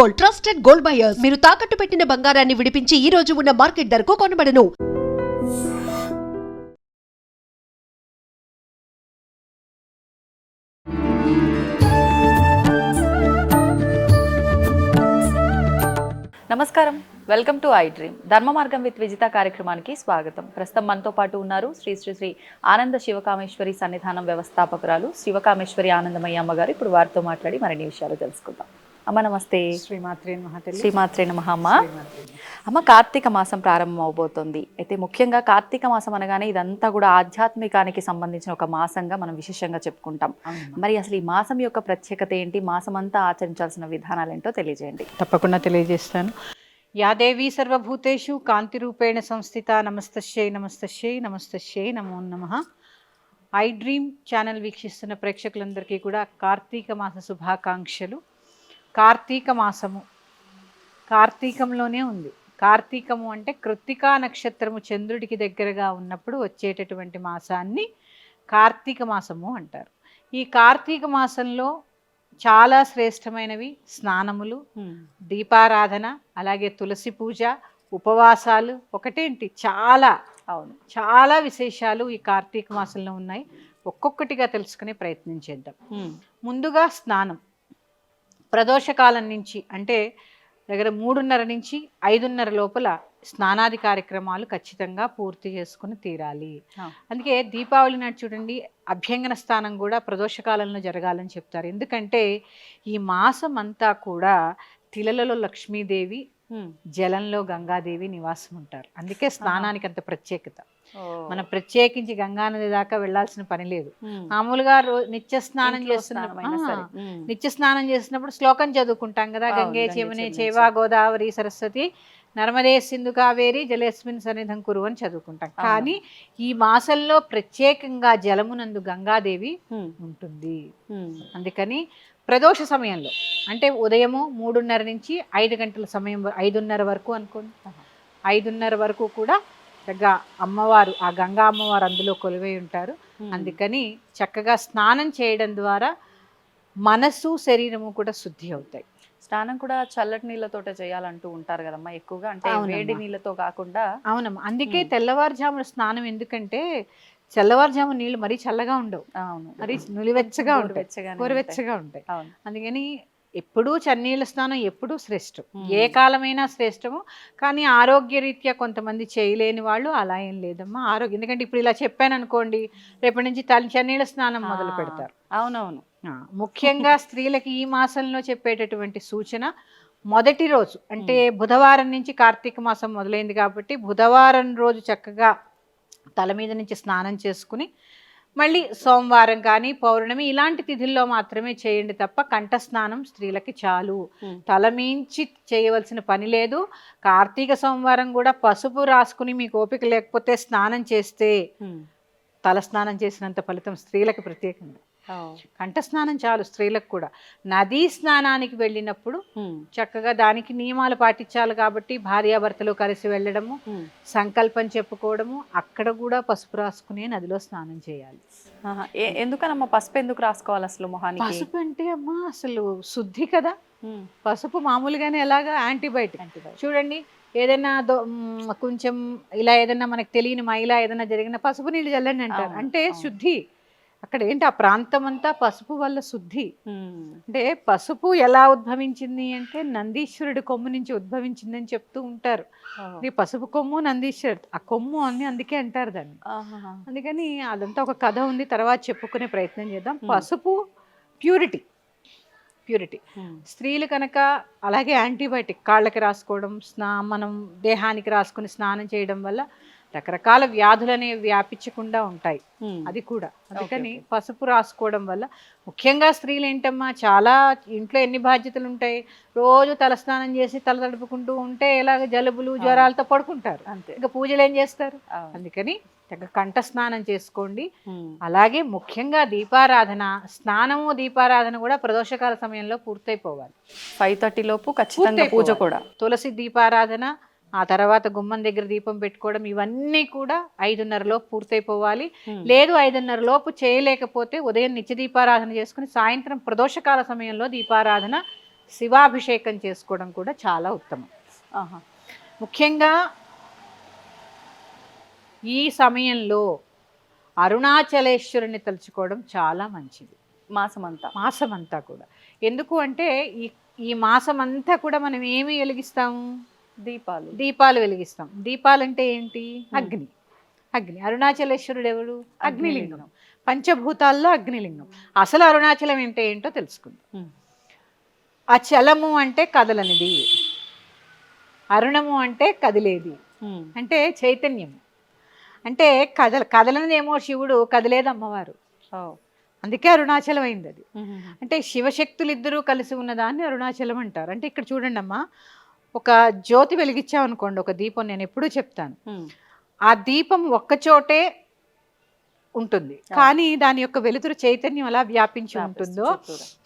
Gold trusted gold buyers. మీరు తాకట్టు పెట్టిన బంగారాన్ని విడిపించి ఈ రోజు ఉన్న మార్కెట్ ధరకు కొనబడను. నమస్కారం. Welcome to iDream. Dharma Margam with Vijitha కార్యక్రమానికి స్వాగతం. ప్రస్తుతం మనతో పాటు ఉన్నారు శ్రీ శ్రీ శ్రీ ఆనంద శివకామేశ్వరి సన్నిధానం వ్యవస్థాపకురాలు శివకామేశ్వరి ఆనందమయ్య అమ్మగారు. ఇప్పుడు వారితో మాట్లాడి మరిన్ని విషయాలు తెలుసుకుందాం. అమ్మ నమస్తే. శ్రీమాత్రే శ్రీమాత్రే నమః అమ్మ. అమ్మ కార్తీక మాసం ప్రారంభం అవబోతోంది అయితే ముఖ్యంగా కార్తీక మాసం అనగానే ఇదంతా కూడా ఆధ్యాత్మికానికి సంబంధించిన ఒక మాసంగా మనం విశేషంగా చెప్పుకుంటాం. మరి అసలు ఈ మాసం యొక్క ప్రత్యేకత ఏంటి? మాసం అంతా ఆచరించాల్సిన విధానాలు ఏంటో తెలియజేయండి. తప్పకుండా తెలియజేస్తాను. యాదేవి సర్వభూతేషు కాంతిరూపేణ సంస్థిత నమస్తశ్యై నమస్తశ్యై నమస్తశ్యై నమో నమ. ఐ డ్రీమ్ ఛానల్ వీక్షిస్తున్న ప్రేక్షకులందరికీ కూడా కార్తీక మాస శుభాకాంక్షలు. కార్తీక మాసము కార్తీకంలోనే ఉంది. కార్తీకము అంటే కృత్తికా నక్షత్రము చంద్రుడికి దగ్గరగా ఉన్నప్పుడు వచ్చేటటువంటి మాసాన్ని కార్తీక మాసము అంటారు. ఈ కార్తీక మాసంలో చాలా శ్రేష్టమైనవి స్నానములు దీపారాధన అలాగే తులసి పూజ ఉపవాసాలు ఒకటేంటి? చాలా అవును. చాలా విశేషాలు ఈ కార్తీక మాసంలో ఉన్నాయి. ఒక్కొక్కటిగా తెలుసుకునే ప్రయత్నం చేద్దాం. ముందుగా స్నానం. ప్రదోషకాలం నుంచి అంటే దగ్గర మూడున్నర నుంచి ఐదున్నర లోపల స్నానాది కార్యక్రమాలు ఖచ్చితంగా పూర్తి చేసుకుని తీరాలి. అందుకే దీపావళి నాడు చూడండి అభ్యంగన స్నానం కూడా ప్రదోషకాలంలో జరగాలని చెప్తారు. ఎందుకంటే ఈ మాసం అంతా కూడా తిలలలో లక్ష్మీదేవి జలంలో గంగాదేవి నివాసం ఉంటారు అందుకే స్నానానికి అంత ప్రత్యేకత. మనం ప్రత్యేకించి గంగానది దాకా వెళ్ళాల్సిన పని లేదు. మామూలుగా నిత్య స్నానం చేస్తున్నప్పుడు నిత్య స్నానం చేసినప్పుడు శ్లోకం చదువుకుంటాం కదా గంగే చెమనే చేవా గోదావరి సరస్వతి నర్మదే సింధు కావేరి జలేస్మిన్ సన్నిధం కురు అని చదువుకుంటాం. కానీ ఈ మాసంలో ప్రత్యేకంగా జలమునందు గంగాదేవి ఉంటుంది. అందుకని ప్రదోష సమయంలో అంటే ఉదయము మూడున్నర నుంచి ఐదు గంటల సమయం ఐదున్నర వరకు అనుకోండి. ఐదున్నర వరకు కూడా చక్కగా అమ్మవారు ఆ గంగా అమ్మవారు అందులో కొలువై ఉంటారు. అందుకని చక్కగా స్నానం చేయడం ద్వారా మనసు శరీరము కూడా శుద్ధి అవుతాయి. స్నానం కూడా చల్లటి నీళ్ళతోటే చేయాలంటూ ఉంటారు కదమ్మా ఎక్కువగా. అంటే. వేడి నీళ్ళతో కాకుండా అవునమ్మా. అందుకే. తెల్లవారుజామున స్నానం ఎందుకంటే తెల్లవారుజాము నీళ్ళు మరీ చల్లగా ఉండవు. అవును. మరి నులివెచ్చగా ఉంటాయి. గోరువెచ్చగానే ఉంటాయి. అందుకని ఎప్పుడూ చన్నీళ్ళ స్నానం ఎప్పుడూ శ్రేష్టం. ఏ కాలమైనా శ్రేష్టము. కానీ ఆరోగ్యరీత్యా కొంతమంది చేయలేని వాళ్ళు అలా ఏం లేదమ్మా. ఆరోగ్యం ఎందుకంటే ఇప్పుడు ఇలా చెప్పాను అనుకోండి రేపటి నుంచి తల చన్నీళ్ళ స్నానం మొదలు. పెడతారు. అవునవును. ముఖ్యంగా స్త్రీలకి ఈ మాసంలో చెప్పేటటువంటి సూచన మొదటి రోజు అంటే బుధవారం నుంచి కార్తీక మాసం మొదలైంది కాబట్టి బుధవారం రోజు చక్కగా తల మీద నుంచి స్నానం చేసుకుని మళ్ళీ సోమవారం కానీ పౌర్ణమి ఇలాంటి తిథుల్లో మాత్రమే చేయండి తప్ప కంఠ స్నానం స్త్రీలకి చాలు. Hmm. తల మించి చేయవలసిన పని లేదు. కార్తీక సోమవారం కూడా పసుపు రాసుకుని మీకు ఓపిక లేకపోతే స్నానం చేస్తే తల స్నానం చేసినంత ఫలితం స్త్రీలకు ప్రత్యేకంగా కంఠ స్నానం చాలు స్త్రీలకు కూడా. నదీ స్నానానికి వెళ్ళినప్పుడు చక్కగా దానికి నియమాలు పాటించాలి కాబట్టి భార్యాభర్తలు కలిసి వెళ్ళడము సంకల్పం చెప్పుకోవడము అక్కడ కూడా పసుపు రాసుకునే నదిలో స్నానం చేయాలి. ఎందుకనమ్మా పసుపు ఎందుకు రాసుకోవాలి అసలు మొహానికి? పసుపు అంటే అమ్మా అసలు శుద్ధి కదా. ఉమ్. పసుపు మామూలుగానే ఎలాగా యాంటీబయాటిక్. చూడండి ఏదైనా కొంచెం ఇలా ఏదైనా మనకు తెలియని మైలా ఏదైనా జరిగిన పసుపు నీళ్ళు చల్లండి అంటారు. అంటే. శుద్ధి. అక్కడ ఏంటి ఆ ప్రాంతం అంతా పసుపు వల్ల శుద్ధి. అంటే పసుపు ఎలా ఉద్భవించింది అంటే నందీశ్వరుడి కొమ్ము నుంచి ఉద్భవించిందని చెప్తూ ఉంటారు. ఈ పసుపు కొమ్ము నందీశ్వరుడు ఆ కొమ్ము అని అందుకే అంటారు దాన్ని. అందుకని అదంతా ఒక కథ ఉంది తర్వాత చెప్పుకునే ప్రయత్నం చేద్దాం. పసుపు ప్యూరిటీ ప్యూరిటీ. స్త్రీలు కనుక అలాగే యాంటీబయాటిక్ కాళ్ళకి రాసుకోవడం స్నా మనం దేహానికి రాసుకుని స్నానం చేయడం వల్ల రకరకాల వ్యాధులు అనేవి వ్యాపించకుండా ఉంటాయి. అది కూడా అందుకని. పసుపు రాసుకోవడం వల్ల ముఖ్యంగా స్త్రీలు ఏంటమ్మా చాలా ఇంట్లో ఎన్ని బాధ్యతలు ఉంటాయి రోజు తలస్నానం చేసి తల తడుపుకుంటూ ఉంటే ఎలాగ జలుబులు జ్వరాలతో పడుకుంటారు అంతే ఇంకా పూజలు ఏం చేస్తారు. అందుకని కంఠ స్నానం చేసుకోండి. అలాగే ముఖ్యంగా దీపారాధన స్నానము దీపారాధన కూడా ప్రదోషకాల సమయంలో పూర్తయిపోవాలి ఫైవ్ థర్టీ లోపు ఖచ్చితంగా పూజ. కూడా తులసి దీపారాధన ఆ తర్వాత గుమ్మం దగ్గర దీపం పెట్టుకోవడం ఇవన్నీ కూడా ఐదున్నరలో పూర్తయిపోవాలి. ఉమ్. లేదు ఐదున్నర లోపు చేయలేకపోతే ఉదయం నిత్య దీపారాధన చేసుకుని సాయంత్రం ప్రదోషకాల సమయంలో దీపారాధన శివాభిషేకం చేసుకోవడం కూడా చాలా ఉత్తమం. ఆహా. ముఖ్యంగా ఈ సమయంలో అరుణాచలేశ్వరుని తలుచుకోవడం చాలా మంచిది. మాసం అంతా మాసం అంతా కూడా. ఎందుకు అంటే ఈ ఈ మాసం అంతా కూడా మనం ఏమి వెలిగిస్తాము దీపాలు. దీపాలు వెలిగిస్తాం. దీపాలు అంటే ఏంటి అగ్ని. అగ్ని. అరుణాచలేశ్వరుడు ఎవడు అగ్నిలింగం. పంచభూతాల్లో అగ్నిలింగం. అసలు అరుణాచలం అంటే ఏంటో తెలుసుకుందాం. ఆ చలము అంటే కదలనిది. అరుణము అంటే కదిలేది. అంటే చైతన్యం అంటే కదల కదలనిదేమో శివుడు కదిలేదు అమ్మవారు ఓ. అందుకే అరుణాచలం అయింది అది. అంటే శివశక్తులు ఇద్దరూ కలిసి ఉన్నదాన్ని అరుణాచలం అంటారు. అంటే ఇక్కడ చూడండి అమ్మా ఒక జ్యోతి వెలిగించామనుకోండి ఒక దీపం నేను ఎప్పుడూ చెప్తాను. ఆ దీపం ఒక్కచోటే ఉంటుంది. కానీ దాని యొక్క వెలుతురు చైతన్యం ఎలా వ్యాపించి ఉంటుందో.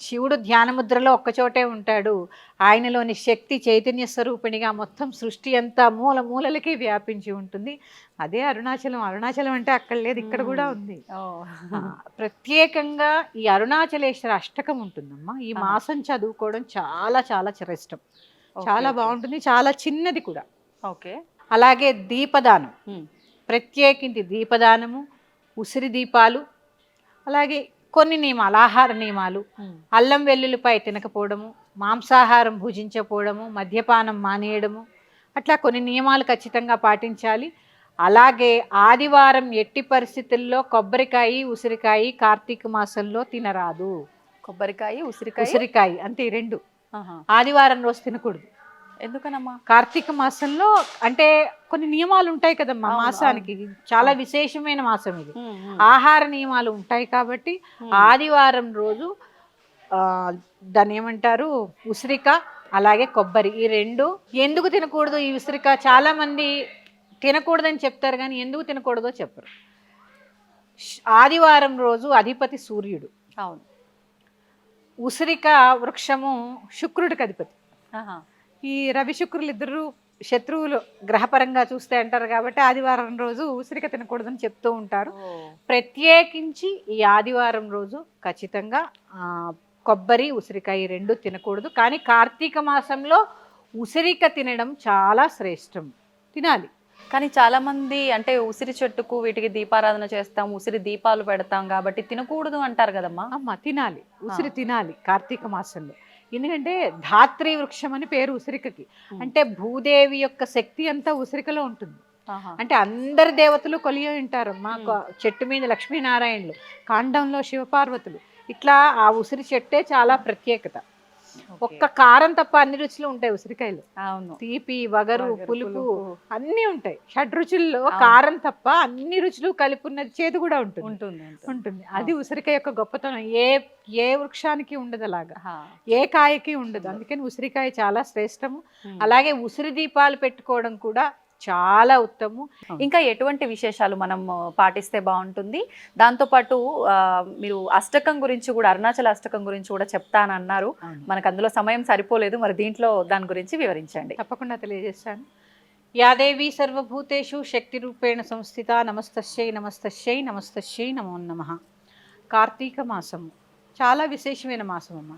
శివుడు ధ్యానముద్రలో ఒక్కచోటే ఉంటాడు. ఆయనలోని శక్తి చైతన్య స్వరూపిణిగా మొత్తం సృష్టి అంతా మూల మూలలకి వ్యాపించి ఉంటుంది. అదే అరుణాచలం. అరుణాచలం అంటే అక్కడ లేదు ఇక్కడ కూడా ఉంది. ప్రత్యేకంగా ఈ అరుణాచలేశ్వర అష్టకం ఉంటుందమ్మా. ఈ మాసం చదువుకోవడం చాలా చాలా శ్రేష్టం చాలా. బాగుంటుంది చాలా చిన్నది కూడా ఓకే అలాగే దీపదానం. ప్రత్యేకించి దీపదానము ఉసిరి దీపాలు అలాగే కొన్ని నియమాలు ఆహార నియమాలు. అల్లం వెల్లుల్లిపై తినకపోవడము మాంసాహారం భుజించకపోవడము మద్యపానం మానేయడము అట్లా కొన్ని నియమాలు ఖచ్చితంగా పాటించాలి అలాగే ఆదివారం ఎట్టి పరిస్థితుల్లో కొబ్బరికాయ ఉసిరికాయ కార్తీక మాసంలో తినరాదు కొబ్బరికాయ ఉసిరికాయ ఉసిరికాయ అంతే రెండు. ఆదివారం రోజు తినకూడదు. ఎందుకనమ్మా? కార్తీక మాసంలో అంటే కొన్ని నియమాలు ఉంటాయి కదమ్మా మాసానికి. చాలా విశేషమైన మాసం ఇది. ఆహార నియమాలు ఉంటాయి కాబట్టి ఆదివారం రోజు ఆ, దాన్ని ఏమంటారు? ఉసిరిక అలాగే కొబ్బరి. ఈ రెండు ఎందుకు తినకూడదు? ఈ ఉసిరిక చాలా మంది తినకూడదని చెప్తారు కానీ ఎందుకు తినకూడదో చెప్పరు. ఆదివారం రోజు అధిపతి సూర్యుడు. అవును. ఉసిరిక వృక్షము శుక్రుడికి అధిపతి. ఈ రవి శుక్రులు ఇద్దరు శత్రువులు గ్రహపరంగా చూస్తే అంటారు కాబట్టి ఆదివారం రోజు ఉసిరిక తినకూడదని చెప్తూ ఉంటారు. ప్రత్యేకించి ఈ ఆదివారం రోజు ఖచ్చితంగా కొబ్బరి ఉసిరికాయ రెండు తినకూడదు. కానీ కార్తీక మాసంలో ఉసిరిక తినడం చాలా శ్రేష్టం. తినాలి. కానీ చాలా మంది అంటే ఉసిరి చెట్టుకు వీటికి దీపారాధన చేస్తాం ఉసిరి దీపాలు పెడతాం కాబట్టి తినకూడదు అంటారు కదమ్మా? అమ్మ తినాలి. ఉసిరి తినాలి కార్తీక మాసంలో. ఎందుకంటే ధాత్రి వృక్షం అని పేరు ఉసిరికకి. అంటే భూదేవి యొక్క శక్తి అంతా ఉసిరికలో ఉంటుంది. అంటే అందరి దేవతలు కొలియ ఉంటారు మా చెట్టు మీద లక్ష్మీనారాయణులు కాండంలో శివపార్వతులు. ఇట్లా ఆ ఉసిరి చెట్టే చాలా ప్రత్యేకత. ఒక్క కారం తప్ప అన్ని రుచులు ఉంటాయి ఉసిరికాయలు. అవును. తీపి వగరు పులుపు. అన్నీ ఉంటాయి. షడ్ రుచుల్లో కారం తప్ప అన్ని రుచులు కలిపి ఉన్నది చేదు కూడా ఉంటుంది. ఉంటుంది ఉంటుంది. అది ఉసిరికాయ యొక్క గొప్పతనం. ఏ ఏ వృక్షానికి ఉండదు అలాగా. ఏ కాయకి ఉండదు. అందుకని ఉసిరికాయ చాలా శ్రేష్టము. అలాగే ఉసిరి దీపాలు పెట్టుకోవడం కూడా చాలా ఉత్తమము ఇంకా ఎటువంటి విశేషాలు మనం పాటిస్తే బాగుంటుంది? దాంతోపాటు మీరు అష్టకం గురించి కూడా అరుణాచల అష్టకం గురించి కూడా చెప్తానన్నారు. మనకు అందులో సమయం సరిపోలేదు. మరి దీంట్లో దాని గురించి వివరించండి. తప్పకుండా తెలియజేస్తాను. యాదేవి సర్వభూతేషు శక్తి రూపేణ సంస్థిత నమస్తశ్యై నమస్తశ్యై నమస్తశ్యై నమో నమ. కార్తీక మాసము. చాలా విశేషమైన మాసం అమ్మ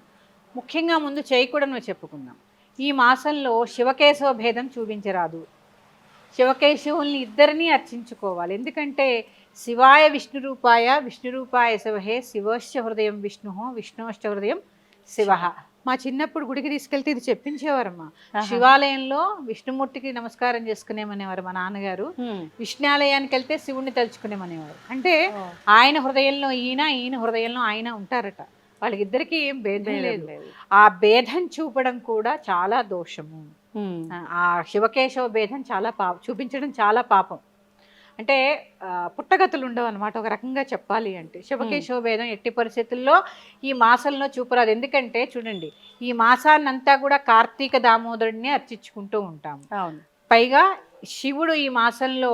ముఖ్యంగా ముందు చేయకూడను చెప్పుకుందాం. ఈ మాసంలో శివకేశవ భేదం చూపించరాదు. శివకేశవుల్ని ఇద్దరిని అర్చించుకోవాలి. ఎందుకంటే శివాయ విష్ణు రూపాయ విష్ణు రూపాయ శివహే శివశ్చ హృదయం విష్ణు విష్ణుశ్చ హృదయం శివ. మా చిన్నప్పుడు గుడికి తీసుకెళ్తే ఇది చెప్పించేవారమ్మా. శివాలయంలో విష్ణుమూర్తికి నమస్కారం చేసుకునేమనేవారు మా నాన్నగారు. విష్ణాలయానికి వెళ్తే శివుణ్ణి తలుచుకునేమనేవారు. అంటే ఆయన హృదయంలో ఈయన ఈయన హృదయంలో ఆయన ఉంటారట. వాళ్ళకిద్దరికీ ఏం భేదం లేదు. ఆ భేదం చూపడం కూడా చాలా దోషము. ఆ శివకేశవ భేదం చాలా పా చూపించడం చాలా పాపం. అంటే పుట్టగతులు ఉండవు అనమాట ఒక రకంగా చెప్పాలి అంటే. శివకేశవ భేదం ఎట్టి పరిస్థితుల్లో ఈ మాసంలో చూపరాదు. ఎందుకంటే చూడండి ఈ మాసాన్నంతా కూడా కార్తీక దామోదరుడిని అర్చించుకుంటూ ఉంటాము. అవును. పైగా శివుడు ఈ మాసంలో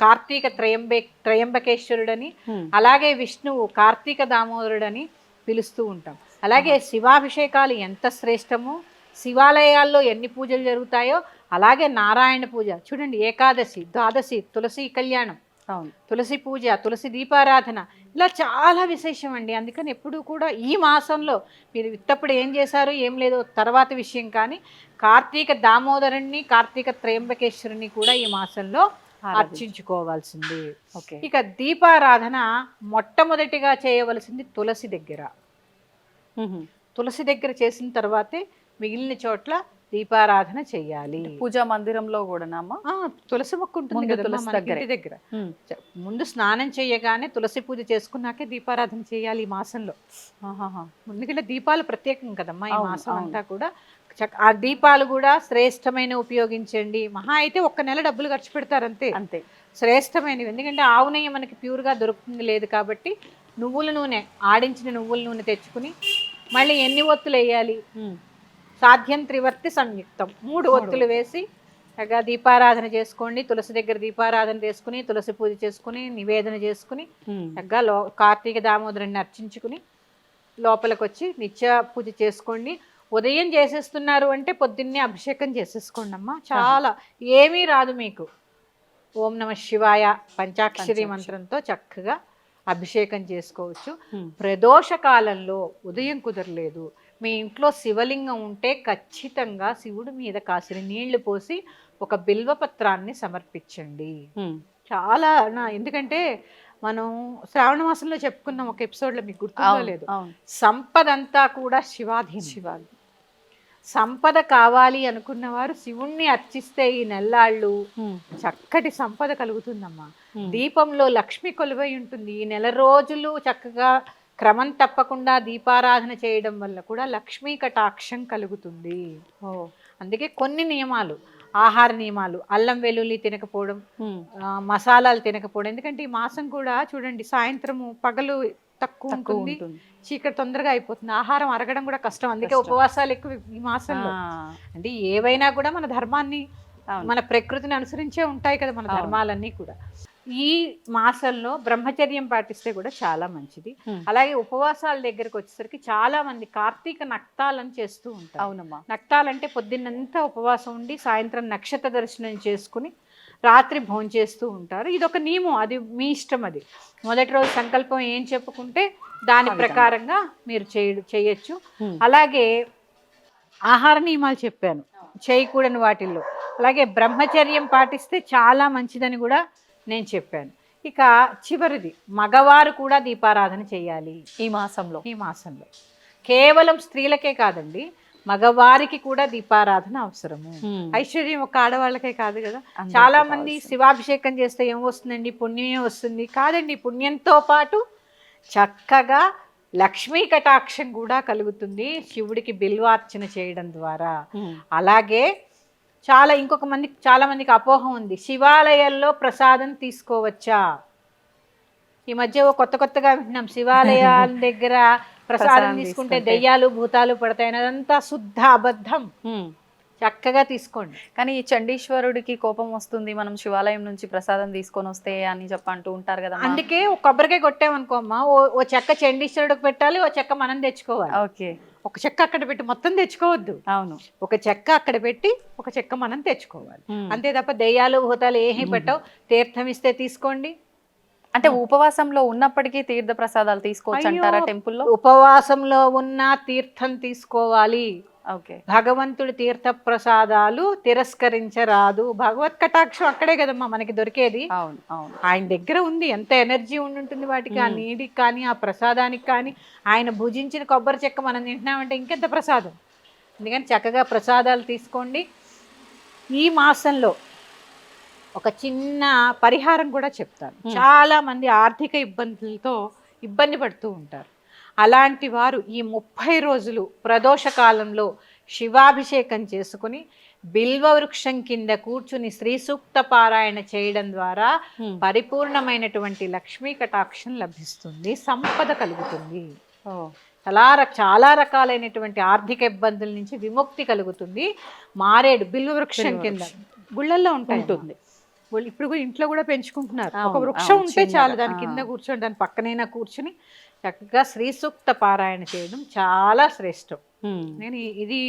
కార్తీక త్రయంబే త్రయంబకేశ్వరుడని హ్మ్. అలాగే విష్ణువు కార్తీక దామోదరుడని పిలుస్తూ ఉంటాం. అలాగే శివాభిషేకాలు ఎంత శ్రేష్టమో శివాలయాల్లో ఎన్ని పూజలు జరుగుతాయో అలాగే నారాయణ పూజ. చూడండి ఏకాదశి ద్వాదశి తులసి కళ్యాణం. అవును. తులసి పూజ తులసి దీపారాధన. ఇలా చాలా విశేషం అండి. అందుకని ఎప్పుడు కూడా ఈ మాసంలో మీరు ఇత్తప్పుడు ఏం చేశారు ఏం లేదో తర్వాత విషయం కానీ కార్తీక దామోదరుణ్ణి కార్తీక త్రయంబకేశ్వరుని కూడా ఈ మాసంలో అర్చించుకోవాల్సింది. ఓకే. ఇక దీపారాధన మొట్టమొదటిగా చేయవలసింది తులసి దగ్గర. తులసి దగ్గర చేసిన తర్వాతే మిగిలిన చోట్ల దీపారాధన చేయాలి పూజా మందిరంలో కూడానమ్మా ఆ, తులసి మొక్క ఉంటుంది తులసి దగ్గరే. దగ్గర. ముందు స్నానం చేయగానే తులసి పూజ చేసుకున్నాకే దీపారాధన చేయాలి ఈ మాసంలో. ముందుకెళ్ళి దీపాలు ప్రత్యేకం కదమ్మా ఈ మాసం. అంతా కూడా. చక్- ఆ దీపాలు కూడా శ్రేష్టమైన ఉపయోగించండి. మహా అయితే ఒక్క నెల డబ్బులు ఖర్చు పెడతారు అంతే. అంతే. శ్రేష్టమైనవి. ఎందుకంటే ఆవు నెయ్యి మనకి ప్యూర్గా దొరుకుతుంది లేదు కాబట్టి నువ్వుల నూనె ఆడించిన నువ్వుల నూనె తెచ్చుకుని మళ్ళీ ఎన్ని ఒత్తులు వేయాలి? సాధ్యం త్రివర్తి సంయుక్తం. మూడు ఒత్తులు వేసి దీపారాధన చేసుకోండి తులసి దగ్గర దీపారాధన చేసుకుని తులసి పూజ చేసుకుని నివేదన చేసుకుని చక్కగా లో కార్తీక దామోదరుని అర్చించుకుని లోపలికి వచ్చి నిత్య పూజ చేసుకోండి. ఉదయం చేసేస్తున్నారు అంటే పొద్దున్నే అభిషేకం చేసేసుకోండి అమ్మా చాలా. ఏమీ రాదు మీకు. ఓం నమ శివాయ పంచాక్షరి. మంత్రంతో చక్కగా అభిషేకం చేసుకోవచ్చు. ప్రదోష కాలంలో ఉదయం కుదరలేదు. మీ ఇంట్లో శివలింగం ఉంటే ఖచ్చితంగా శివుడి మీద కాసిన నీళ్ళు పోసి ఒక బిల్వపత్రాన్ని సమర్పించండి. చాలా నా ఎందుకంటే మనం శ్రావణ మాసంలో చెప్పుకున్నాం ఒక ఎపిసోడ్లో మీకు గుర్తుందో లేదు. అవును. సంపద అంతా కూడా శివాధీనం. శివాలు సంపద కావాలి అనుకున్న వారు శివుణ్ణి అర్చిస్తే ఈ నెల్లాళ్ళు చక్కటి సంపద కలుగుతుందమ్మా. దీపంలో లక్ష్మి కొలువై ఉంటుంది. ఈ నెల రోజులు చక్కగా క్రమం తప్పకుండా దీపారాధన చేయడం వల్ల కూడా లక్ష్మీ కటాక్షం కలుగుతుంది. ఓ. అందుకే కొన్ని నియమాలు ఆహార నియమాలు అల్లం వెల్లుల్లి తినకపోవడం మసాలాలు తినకపోవడం. ఎందుకంటే ఈ మాసం కూడా చూడండి సాయంత్రము పగలు తక్కువ ఉంటుంది చీకటి తొందరగా అయిపోతుంది ఆహారం అరగడం కూడా కష్టం. అందుకే. ఉపవాసాలు ఎక్కువ ఈ మాసంలో. అంటే ఏవైనా కూడా మన ధర్మాన్ని. మన ప్రకృతిని అనుసరించే ఉంటాయి కదా మన. ధర్మాలన్నీ కూడా. ఈ మాసంలో బ్రహ్మచర్యం పాటిస్తే కూడా చాలా మంచిది. అలాగే ఉపవాసాల దగ్గరకు వచ్చేసరికి చాలా మంది కార్తీక నక్తాలను చేస్తూ ఉంటారు. అవునమ్మా. నక్తాలంటే పొద్దున్నంతా ఉపవాసం ఉండి సాయంత్రం నక్షత్ర దర్శనం చేసుకుని రాత్రి భోంచేస్తూ ఉంటారు. ఇది ఒక నియమం. అది మీ ఇష్టం అది. మొదటి రోజు సంకల్పం ఏం చెప్పుకుంటే దాని. ప్రకారంగా మీరు చేయ చేయొచ్చు. అలాగే ఆహార నియమాలు చెప్పాను. చేయకూడని వాటిల్లో. అలాగే బ్రహ్మచర్యం పాటిస్తే చాలా మంచిదని కూడా నేను చెప్పాను. ఇక చివరిది మగవారు కూడా దీపారాధన చేయాలి. ఈ మాసంలో. ఈ మాసంలో. కేవలం స్త్రీలకే కాదండి మగవారికి కూడా దీపారాధన అవసరము. ఐశ్వర్యం ఒక ఆడవాళ్ళకే కాదు కదా. చాలా మంది. శివాభిషేకం చేస్తే ఏం వస్తుందండి పుణ్యమే వస్తుంది. కాదండి పుణ్యంతో పాటు చక్కగా లక్ష్మీ కటాక్షం కూడా కలుగుతుంది. శివుడికి బిల్వార్చన చేయడం ద్వారా. అలాగే చాలా ఇంకొక మంది చాలా మందికి అపోహ ఉంది. శివాలయాల్లో ప్రసాదం తీసుకోవచ్చా? ఈ మధ్య ఓ కొత్త కొత్తగా వింటున్నాం శివాలయాల దగ్గర ప్రసాదం తీసుకుంటే. దెయ్యాలు భూతాలు పడతాయి అదంతా శుద్ధ అబద్ధం. చక్కగా తీసుకోండి. కానీ ఈ చండీశ్వరుడికి కోపం వస్తుంది మనం శివాలయం నుంచి ప్రసాదం తీసుకొని వస్తే అని చెప్పి అంటూ ఉంటారు కదా అందుకే ఒక కొబ్బరికాయ కొట్టామనుకో అమ్మా ఓ ఓ చెక్క చండీశ్వరుడికి పెట్టాలి ఓ చెక్క మనం తెచ్చుకోవాలి. ఓకే. ఒక చెక్క అక్కడ పెట్టి మొత్తం తెచ్చుకోవద్దు. అవును. ఒక చెక్క అక్కడ పెట్టి ఒక చెక్క మనం తెచ్చుకోవాలి. అంతే తప్ప దెయ్యాలు భూతాలు ఏమీ పెట్టవు. తీర్థం ఇస్తే తీసుకోండి. అంటే ఉపవాసంలో ఉన్నప్పటికీ తీర్థ ప్రసాదాలు తీసుకోవచ్చు. అంటారా టెంపుల్లో? ఉపవాసంలో ఉన్న తీర్థం తీసుకోవాలి. భగవంతుడి తీర్థ ప్రసాదాలు తిరస్కరించరాదు. భగవత్ కటాక్షం అక్కడే కదమ్మా మనకి దొరికేది. అవును అవును. ఆయన దగ్గర ఉంది ఎంత ఎనర్జీ ఉండుంటుంది వాటికి ఆ. నీటికి కానీ ఆ ప్రసాదానికి కానీ. ఆయన భుజించిన కొబ్బరి చెక్క మనం తింటున్నామంటే ఇంకెంత ప్రసాదం? అందుకని చక్కగా ప్రసాదాలు తీసుకోండి. ఈ మాసంలో ఒక చిన్న పరిహారం కూడా చెప్తాను. మ్మ్. చాలా మంది ఆర్థిక ఇబ్బందులతో ఇబ్బంది పడుతూ ఉంటారు. అలాంటి వారు ఈ ముప్పై రోజులు ప్రదోష కాలంలో శివాభిషేకం చేసుకుని బిల్వ వృక్షం కింద కూర్చుని శ్రీ సూక్త పారాయణ చేయడం ద్వారా పరిపూర్ణమైనటువంటి లక్ష్మీ కటాక్షం లభిస్తుంది సంపద కలుగుతుంది. చాలా చాలా రకాలైనటువంటి ఆర్థిక ఇబ్బందుల నుంచి విముక్తి కలుగుతుంది. మారేడు బిల్వ వృక్షం బిల్వ కింద. గుళ్ళల్లో ఉంటుంది. ఇప్పుడు ఇంట్లో కూడా పెంచుకుంటున్నారు. ఒక వృక్షం ఉంటే చాలు దాని. కింద కూర్చొని దాని పక్కనైనా కూర్చుని చక్కగా శ్రీ సూక్త పారాయణ చేయడం చాలా శ్రేష్టం. నేను ఇది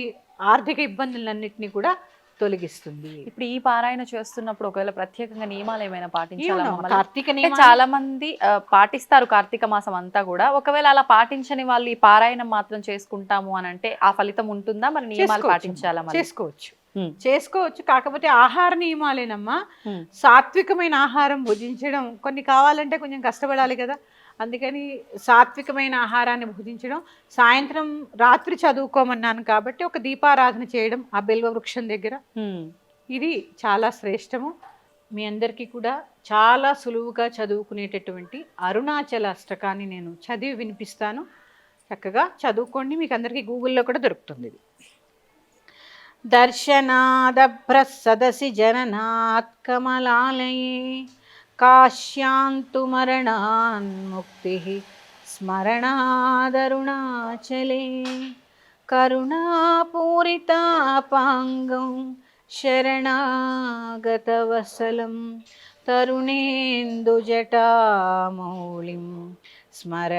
ఆర్థిక ఇబ్బందులన్నింటినీ కూడా తొలగిస్తుంది. ఇప్పుడు ఈ పారాయణ చేస్తున్నప్పుడు ఒకవేళ ప్రత్యేకంగా నియమాలు ఏమైనా పాటించాలా చాలా మంది పాటిస్తారు కార్తీక మాసం అంతా కూడా. ఒకవేళ అలా పాటించని వాళ్ళు ఈ పారాయణం మాత్రం చేసుకుంటాము అని అంటే ఆ ఫలితం ఉంటుందా? మరి నియమాలు. పాటించాలా చేసుకోవచ్చు. చేసుకోవచ్చు. కాకపోతే ఆహార నియమాలేనమ్మా. సాత్వికమైన ఆహారం భుజించడం కొన్ని కావాలంటే కొంచెం కష్టపడాలి కదా. అందుకని సాత్వికమైన ఆహారాన్ని భుజించడం సాయంత్రం రాత్రి చదువుకోమన్నాను కాబట్టి ఒక దీపారాధన చేయడం ఆ బిల్వ వృక్షం దగ్గర. ఇది చాలా శ్రేష్టము. మీ అందరికీ కూడా చాలా సులువుగా చదువుకునేటటువంటి అరుణాచల అష్టకాన్ని నేను చదివి వినిపిస్తాను. చక్కగా చదువుకోండి మీకు అందరికీ గూగుల్లో కూడా దొరుకుతుంది ఇది. దర్శనాదభ్ర సదసి జననాత్ కమలాలయే. కాశ్యాంతు మరణాన్ముక్తి స్మరణాదరుణాచలే కరుణాపూరితాపాంగం శరణాగతవసలం తరుణేందుజటామౌళిం స్మరణాదరుణాచలం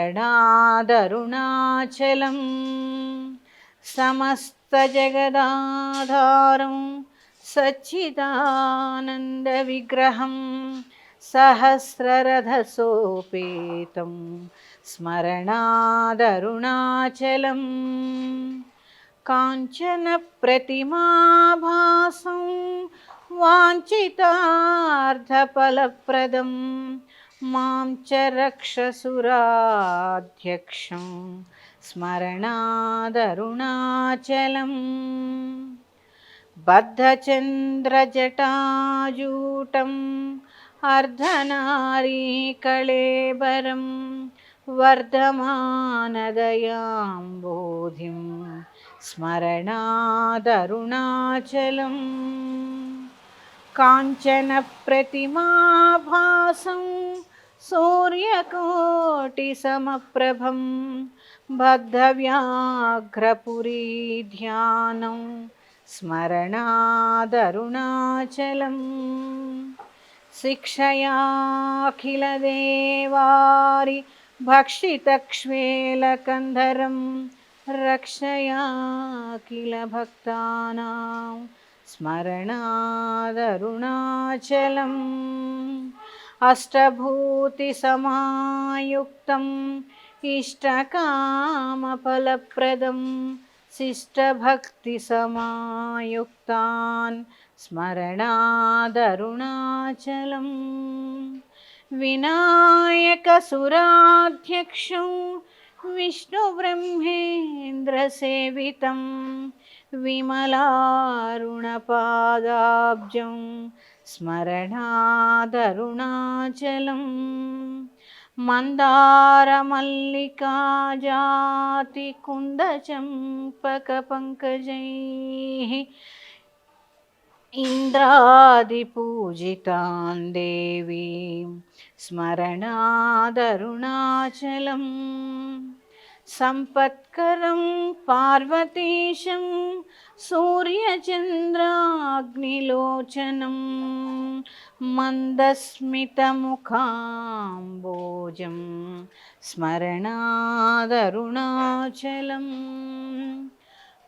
సమస్తజగదాధారం सहस्ररथसोपेतं स्मरणादरुणाचलं काञ्चनप्रतिमाभासं वाञ्छितार्धफलप्रदं मां च रक्षसुराध्यक्षं स्मरणादरुणाचलम् बद्धचन्द्रजटाजूटं బద్ధచంద్రజటాజూటం అర్ధనారీకళేబరం వర్ధమానదయాంబోధిం స్మరణాదరుణాచలం కాంచనప్రతిమాభాసం సూర్యకోటిసమప్రభం బద్ధవ్యాఘ్రపురీ ధ్యానం స్మరణాదరుణాచలం శిక్షయాఖిలదేవారి భక్షితక్ష్వేలకంధరం రక్షయాఖిల భక్తానాం స్మరణాదరుణాచలం అష్టభూతిసమాయుక్తం ఇష్టకామఫలప్రదం శిష్టభక్తిసమాయుక్తాన్ స్మరణాదరుణాచలం. వినాయకసురాధ్యక్షం విష్ణుబ్రహ్మేంద్రసేవితం విమలారుణపాదాబ్జం స్మరణాదరుణాచలం. మందారమల్లికాజాతి కుందచంపకపంకజై ఇంద్రాదిపూజితాన్ దేవీం స్మరణాదరుణాచలం. సంపత్కరం పార్వతీశం సూర్యచంద్రాగ్నిలోచనం. మందస్మితముఖాంబోజం స్మరణాదరుణాచలం.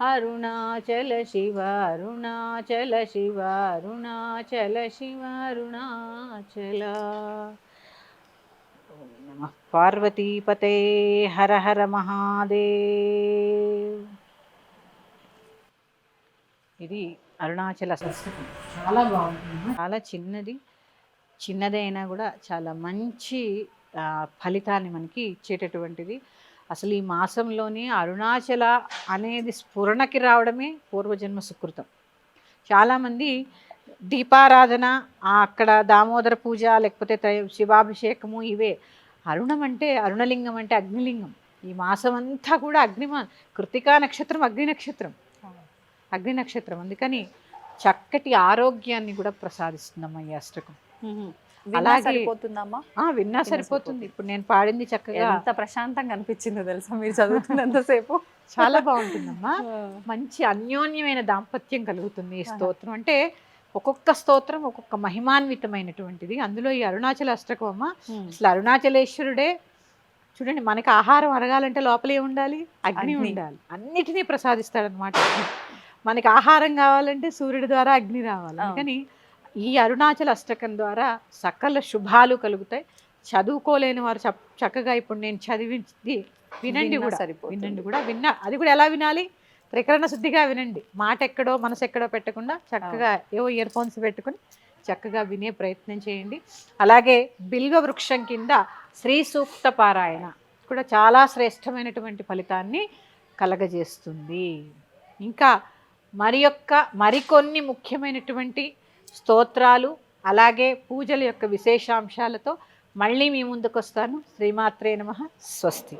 అరుణాచల శివ అరుణాచల శివ అరుణాచల శివ అరుణాచల. నమః పార్వతీపతే హర హర మహాదేవ్. ఇది అరుణాచల సంస్కృతం చాలా బాగుంటుంది. చాలా చిన్నది చిన్నదైనా కూడా చాలా మంచి ఫలితాన్ని మనకి ఇచ్చేటటువంటిది అసలు ఈ మాసంలోనే అరుణాచల అనేది స్ఫురణకి రావడమే పూర్వజన్మ సుకృతం. చాలామంది దీపారాధన అక్కడ దామోదర పూజ లేకపోతే శివాభిషేకము ఇవే. అరుణం అంటే అరుణలింగం అంటే అగ్నిలింగం. ఈ మాసం అంతా కూడా అగ్నిమా కృతికా నక్షత్రం అగ్ని నక్షత్రం. అగ్ని నక్షత్రం. అందుకని చక్కటి ఆరోగ్యాన్ని కూడా ప్రసాదిస్తుందమ్మా ఈ అష్టకం. సరిపోతుందమ్మా? ఆ, విన్నా సరిపోతుంది. ఇప్పుడు నేను పాడింది చక్కగా. ఎంత ప్రశాంతంగా అనిపించిందో తెలుసా మీరు చదువుతున్నంతసేపు చాలా బాగుంటుందమ్మా. మంచి అన్యోన్యమైన దాంపత్యం కలుగుతుంది ఈ స్తోత్రం. అంటే ఒక్కొక్క స్తోత్రం ఒక్కొక్క మహిమాన్వితమైనటువంటిది. అందులో ఈ అరుణాచల అష్టకం అమ్మ అసలు అరుణాచలేశ్వరుడే. చూడండి మనకి ఆహారం అరగాలంటే లోపలే ఉండాలి అగ్ని. ఉండాలి. అన్నిటినీ ప్రసాదిస్తాడనమాట మనకి ఆహారం కావాలంటే సూర్యుడి ద్వారా అగ్ని రావాలి. అవును. ఈ అరుణాచల అష్టకం ద్వారా సకల శుభాలు కలుగుతాయి. చదువుకోలేని వారు చక్కగా ఇప్పుడు నేను చదివింది వినండి కూడా. సరిపోతుంది. వినండి కూడా విన్నా. అది కూడా ఎలా వినాలి? త్రికరణ శుద్ధిగా వినండి. మాట ఎక్కడో మనసు ఎక్కడో పెట్టకుండా చక్కగా ఏవో ఇయర్ ఫోన్స్ పెట్టుకుని చక్కగా వినే ప్రయత్నం చేయండి. అలాగే బిల్వ వృక్షం కింద శ్రీ సూక్త పారాయణ కూడా చాలా శ్రేష్టమైనటువంటి ఫలితాన్ని కలగజేస్తుంది. ఇంకా మరి యొక్క మరికొన్ని ముఖ్యమైనటువంటి స్తోత్రాలు అలాగే పూజల యొక్క విశేషాంశాలతో మళ్ళీ మీ ముందుకు వస్తాను శ్రీమాత్రే నమ. స్వస్తి.